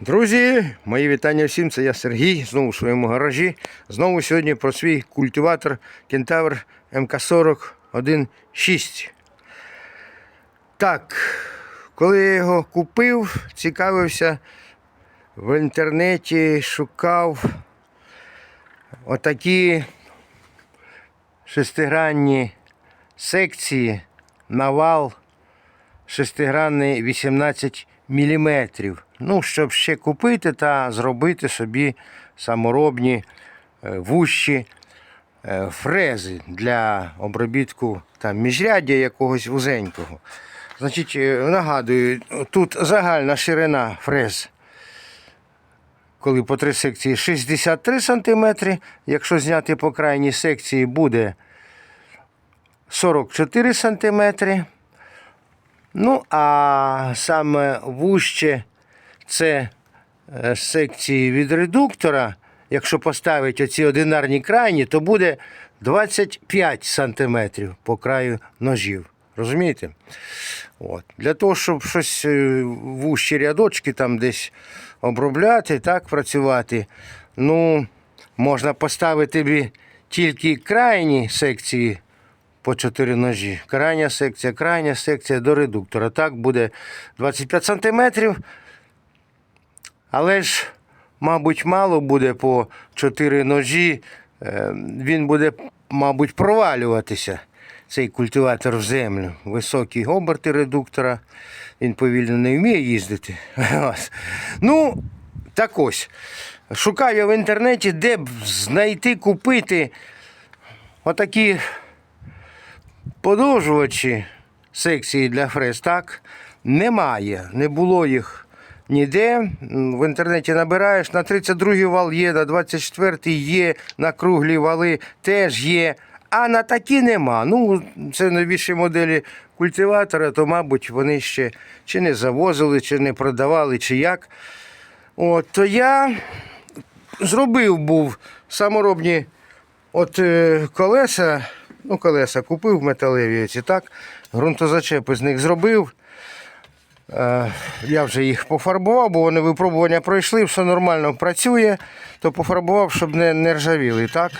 Друзі, мої вітання всім. Це я Сергій, знову в своєму гаражі. Знову сьогодні про свій культиватор Кентавр МК-40 1.6. Так, коли я його купив, цікавився в інтернеті, шукав отакі шестигранні секції, навал шестигранний 18 мм. Ну, щоб ще купити та зробити собі саморобні е, вущі е, фрези для обробітку там, міжряддя якогось вузенького. Значить, е, нагадую, тут загальна ширина фрез, коли по три секції 63 см, якщо зняти по крайній секції, буде 44 см. Ну, а саме вуще це е, секції від редуктора. Якщо поставити оці одинарні крайні, то буде 25 сантиметрів по краю ножів. Розумієте? От. Для того, щоб щось е, вущі рядочки там десь обробляти, так працювати, ну, можна поставити тільки крайні секції по 4 ножі. Крайня секція, крайня секція до редуктора. Так буде 25 сантиметрів. Але ж, мабуть, мало буде по 4 ножі. Е, Він буде, мабуть, провалюватися, цей культиватор в землю. Високі оберти редуктора. Він повільно не вміє їздити. Ну, так ось. Шукаю в інтернеті, де б знайти, купити отакі подовжувачі секції для фрез так немає. Не було їх ніде. В інтернеті набираєш, на 32-й вал є, на 24-й є, на круглі вали теж є. А на такі нема. Ну, це новіші моделі культиватора, то, мабуть, вони ще чи не завозили, чи не продавали, чи як. От, то я зробив був саморобні от е, колеса, ну колеса купив металеві ці, так, ґрунтозачепи з них зробив. Е, я вже їх пофарбував, бо вони випробування пройшли, все нормально працює, то пофарбував, щоб не, не ржавіли. Так?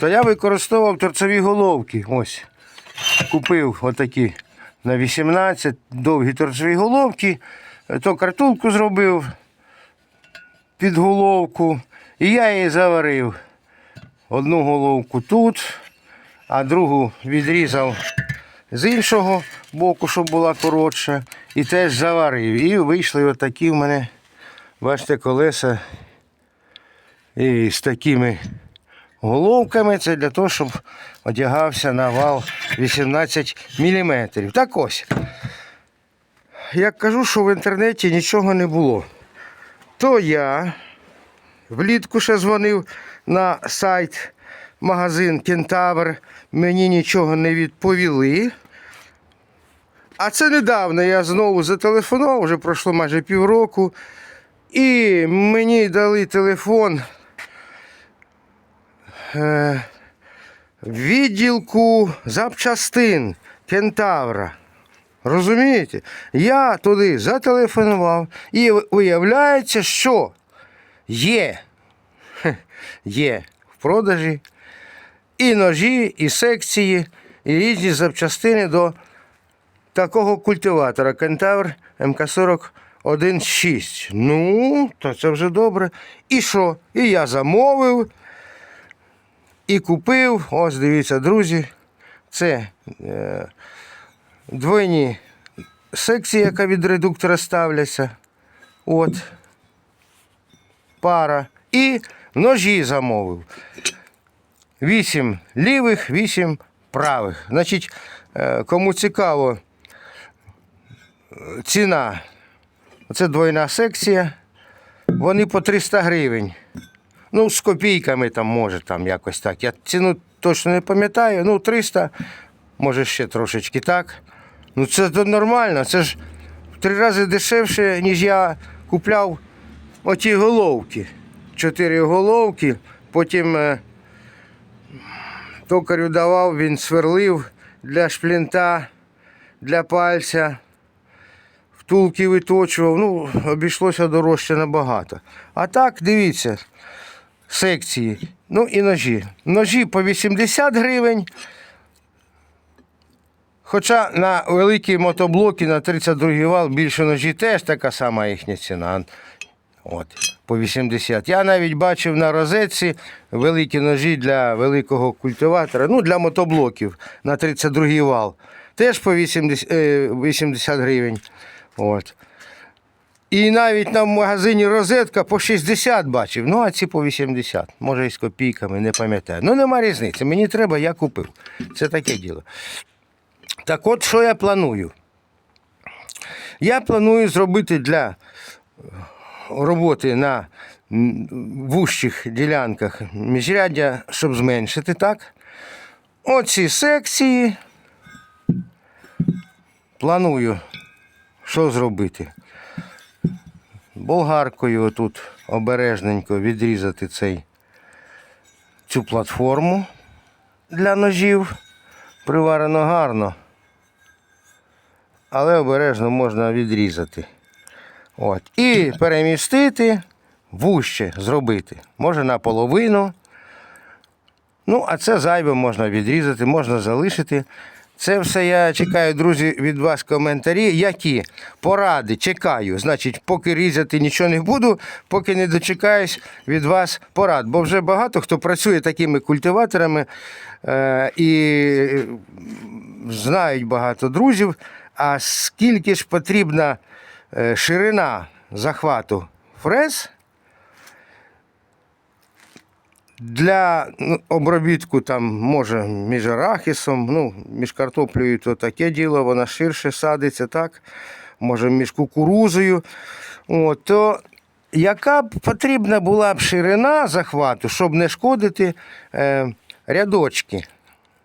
То я використовував торцеві головки. Ось. Купив отакі на 18 довгі торцеві головки, Е, то картулку зробив під головку, і я її заварив. Одну головку тут, а другу відрізав з іншого боку, щоб була коротша, і теж заварив. І вийшли отакі в мене, бачите, колеса і з такими головками. Це для того, щоб одягався на вал 18 мм. Так ось. Як кажу, що в інтернеті нічого не було. То я влітку ще дзвонив на сайт магазин Кентавр. Мені нічого не відповіли. А це недавно я знову зателефонував, вже пройшло майже півроку. І мені дали телефон е, відділку запчастин Кентавра. Розумієте? Я туди зателефонував і виявляється, що є, є в продажі і ножі, і секції, і різні запчастини до такого культиватора Кентавр МК-40 1.6. Ну, то це вже добре. І що? І я замовив, і купив. Ось дивіться, друзі. Це е, двойні секції, яка від редуктора ставляться. От. Пара. І ножі замовив. Вісім лівих, вісім правих. Значить, е, кому цікаво, е, ціна. Це двойна секція. Вони по 300 гривень. Ну, з копійками там може там якось так. Я ціну точно не пам'ятаю. Ну, 300, може ще трошечки так. Ну це нормально. Це ж в три рази дешевше, ніж я купляв оті головки. Чотири головки, потім е, токарю давав, він сверлив для шплінта, для пальця. втулки виточував, ну, обійшлося дорожче набагато. А так, дивіться, секції. Ну і ножі. Ножі по 80 гривень. Хоча на великі мотоблоки на 32 вал більше ножі теж така сама їхня ціна. От, по 80. Я навіть бачив на розетці великі ножі для великого культиватора, ну для мотоблоків на 32 вал. Теж по 80, е, 80 гривень. От. І навіть на магазині розетка по 60 бачив, ну а ці по 80, може і з копійками, не пам'ятаю. Ну нема різниці. Мені треба, я купив. Це таке діло. Так от, що я планую? Я планую зробити для роботи на м, вужчих ділянках міжряддя, щоб зменшити так. Оці секції планую, що зробити. Болгаркою тут обережненько відрізати цей, цю платформу для ножів. Приварено гарно, але обережно можна відрізати. От. І перемістити вуще зробити. Може наполовину. Ну, а це зайве можна відрізати, можна залишити. Це все я чекаю, друзі, від вас коментарі. Які поради чекаю. Значить, поки різати нічого не буду, поки не дочекаюсь від вас порад. Бо вже багато хто працює такими культиваторами е, і знають багато друзів. А скільки ж потрібна ширина захвату фрез для ну, обробітку там, може, між арахісом, ну, між картоплею то таке діло, вона ширше садиться, так? Може, між кукурузою. От, то яка б потрібна була б ширина захвату, щоб не шкодити е, рядочки?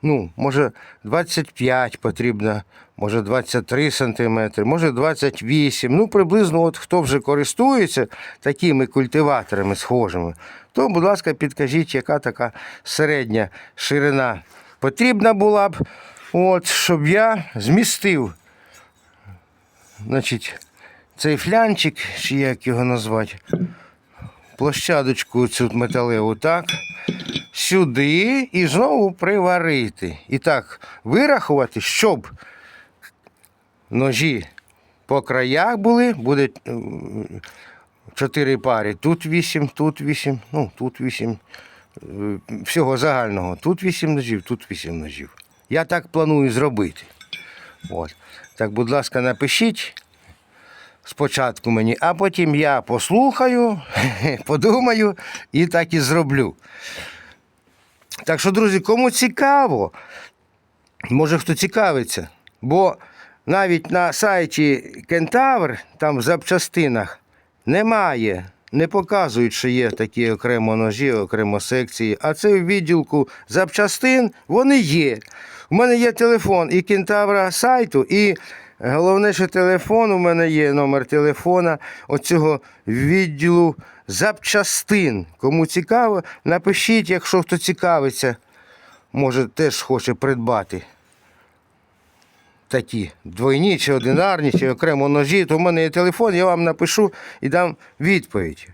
Ну, може, 25 потрібно, може 23 сантиметри, може 28. Ну, приблизно, от хто вже користується такими культиваторами схожими, то, будь ласка, підкажіть, яка така середня ширина потрібна була б, от, щоб я змістив значить, цей флянчик, чи як його назвати, площадочку цю металеву, так сюди і знову приварити. І так, вирахувати, щоб ножі по краях були, буде е, чотири пари. Тут вісім, тут вісім, ну, тут вісім. е, Всього загального. Тут вісім ножів, тут вісім ножів. Я так планую зробити. От. Так, будь ласка, напишіть спочатку мені, а потім я послухаю, подумаю і так і зроблю. Так що, друзі, кому цікаво, може хто цікавиться, бо навіть на сайті Кентавр, там в запчастинах, немає, не показують, що є такі окремо ножі, окремо секції. А це в відділку запчастин вони є. У мене є телефон і кентавра сайту, і головне, що телефон у мене є, номер телефона оцього відділу запчастин. Кому цікаво, напишіть, якщо хто цікавиться, може теж хоче придбати такі двойні чи одинарні, чи окремо ножі, то в мене є телефон, я вам напишу і дам відповідь.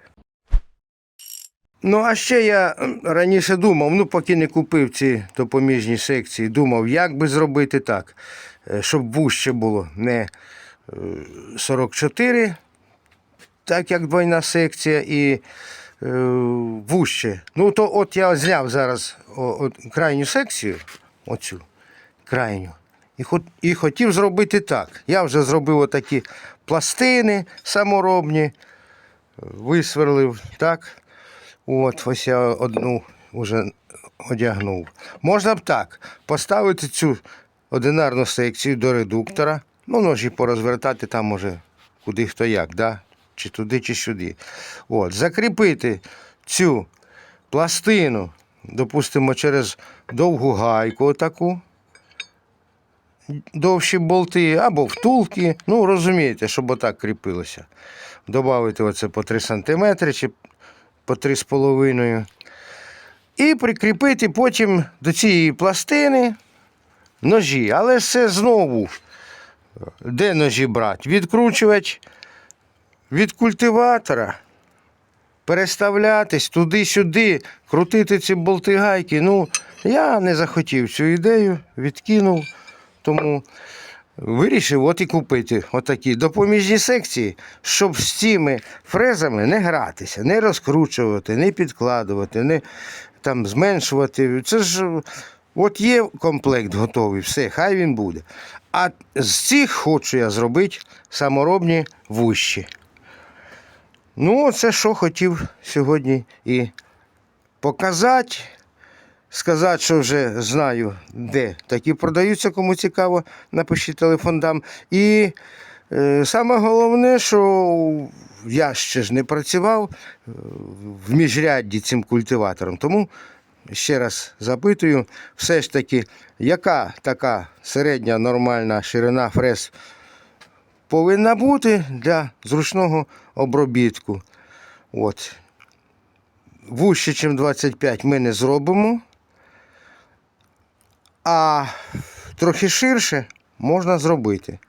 Ну, а ще я раніше думав, ну поки не купив ці допоміжні секції, думав, як би зробити так, щоб вужче було не е, 44, так як двойна секція, і е, вужче. Ну, то от я зняв зараз крайню секцію, оцю крайню. І хотів зробити так. Я вже зробив отакі пластини саморобні, висверлив, так. От, ось я одну вже одягнув. Можна б так, поставити цю одинарну секцію до редуктора, ну, ножі порозвертати там може куди хто як, да? чи туди, чи сюди. От, закріпити цю пластину, допустимо, через довгу гайку отаку довші болти або втулки. Ну, розумієте, щоб отак кріпилося. Добавити оце по 3 см чи по 3,5. І прикріпити потім до цієї пластини ножі. Але це знову Де ножі брати? Відкручувач від культиватора. Переставлятись туди-сюди, крутити ці болти гайки. Ну, я не захотів цю ідею, відкинув. Тому вирішив от і купити отакі допоміжні секції, щоб з цими фрезами не гратися, не розкручувати, не підкладувати, не там зменшувати. Це ж от є комплект готовий, все, хай він буде. А з цих хочу я зробити саморобні вущі. Ну, це що хотів сьогодні і показати. Сказати, що вже знаю, де такі продаються, кому цікаво, напишіть телефон дам. І е, саме головне, що я ще ж не працював е, в міжрядді цим культиватором. Тому ще раз запитую, все ж таки, яка така середня нормальна ширина фрез повинна бути для зручного обробітку. От. Вужче, ніж 25 ми не зробимо. А трохи ширше можна зробити.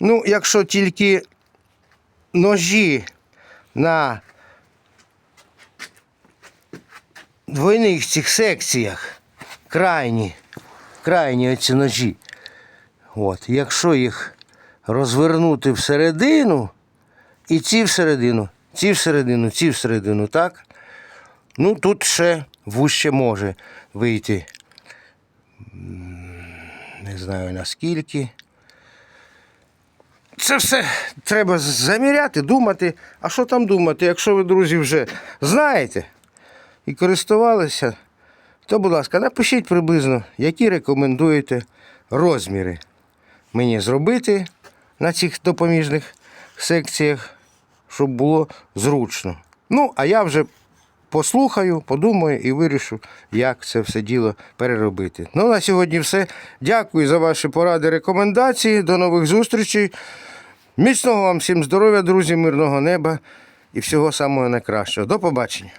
Ну, якщо тільки ножі на двойних цих секціях, крайні, крайні оці ножі. От, якщо їх розвернути всередину, і ці всередину, ці всередину, ці всередину, так? Ну, тут ще вуще може вийти. Не знаю наскільки. Це все треба заміряти, думати. А що там думати? Якщо ви, друзі, вже знаєте і користувалися, то, будь ласка, напишіть приблизно, які рекомендуєте розміри мені зробити на цих допоміжних секціях, щоб було зручно. Ну, а я вже послухаю, подумаю і вирішу, як це все діло переробити. Ну, на сьогодні все. Дякую за ваші поради, рекомендації. До нових зустрічей. Міцного вам всім здоров'я, друзі, мирного неба і всього самого найкращого. До побачення.